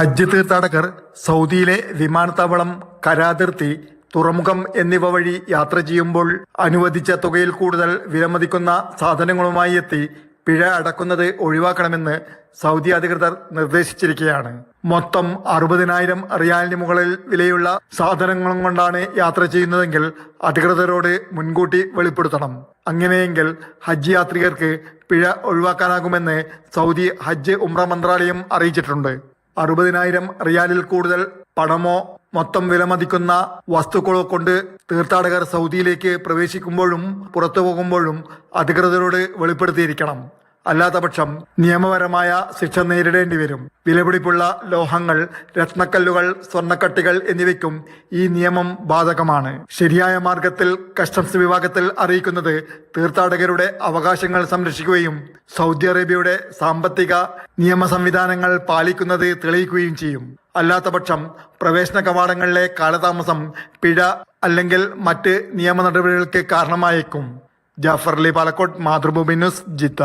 ഹജ്ജ് തീർത്ഥാടകർ സൗദിയിലെ വിമാനത്താവളം കരാതിർത്തി തുറമുഖം എന്നിവ വഴി യാത്ര ചെയ്യുമ്പോൾ അനുവദിച്ച തുകയിൽ കൂടുതൽ വിലമതിക്കുന്ന സാധനങ്ങളുമായി എത്തി പിഴ അടക്കുന്നത് ഒഴിവാക്കണമെന്ന് സൗദി അധികൃതർ നിർദ്ദേശിച്ചിരിക്കുകയാണ്. മൊത്തം അറുപതിനായിരം റിയാലിന് മുകളിൽ വിലയുള്ള സാധനങ്ങളും കൊണ്ടാണ് യാത്ര ചെയ്യുന്നതെങ്കിൽ അധികൃതരോട് മുൻകൂട്ടി വെളിപ്പെടുത്തണം. അങ്ങനെയെങ്കിൽ ഹജ്ജ് യാത്രികർക്ക് പിഴ ഒഴിവാക്കാനാകുമെന്ന് സൗദി ഹജ്ജ് ഉംറ മന്ത്രാലയം അറിയിച്ചിട്ടുണ്ട്. അറുപതിനായിരം റിയാലിൽ കൂടുതൽ പണമോ മൊത്തം വിലമതിക്കുന്ന വസ്തുക്കളോ കൊണ്ട് തീർത്ഥാടകർ സൗദിയിലേക്ക് പ്രവേശിക്കുമ്പോഴും പുറത്തു പോകുമ്പോഴും അധികൃതരോട് വെളിപ്പെടുത്തിയിരിക്കണം. അല്ലാത്തപക്ഷം നിയമപരമായ ശിക്ഷ നേരിടേണ്ടി വരും. വിലപിടിപ്പുള്ള ലോഹങ്ങൾ രത്നക്കല്ലുകൾ സ്വർണക്കട്ടികൾ എന്നിവയ്ക്കും ഈ നിയമം ബാധകമാണ്. ശരിയായ മാർഗത്തിൽ കസ്റ്റംസ് വിഭാഗത്തിൽ അറിയിക്കുന്നത് തീർത്ഥാടകരുടെ അവകാശങ്ങൾ സംരക്ഷിക്കുകയും സൗദി അറേബ്യയുടെ സാമ്പത്തിക നിയമ സംവിധാനങ്ങൾ പാലിക്കുന്നത് തെളിയിക്കുകയും ചെയ്യും. അല്ലാത്തപക്ഷം പ്രവേശന കവാടങ്ങളിലെ കാലതാമസം പിഴ അല്ലെങ്കിൽ മറ്റ് നിയമ നടപടികൾക്ക് കാരണമായേക്കും. ജാഫർ അലി പാലക്കോട്ട് മാതൃഭൂമി ന്യൂസ് ജിത്ത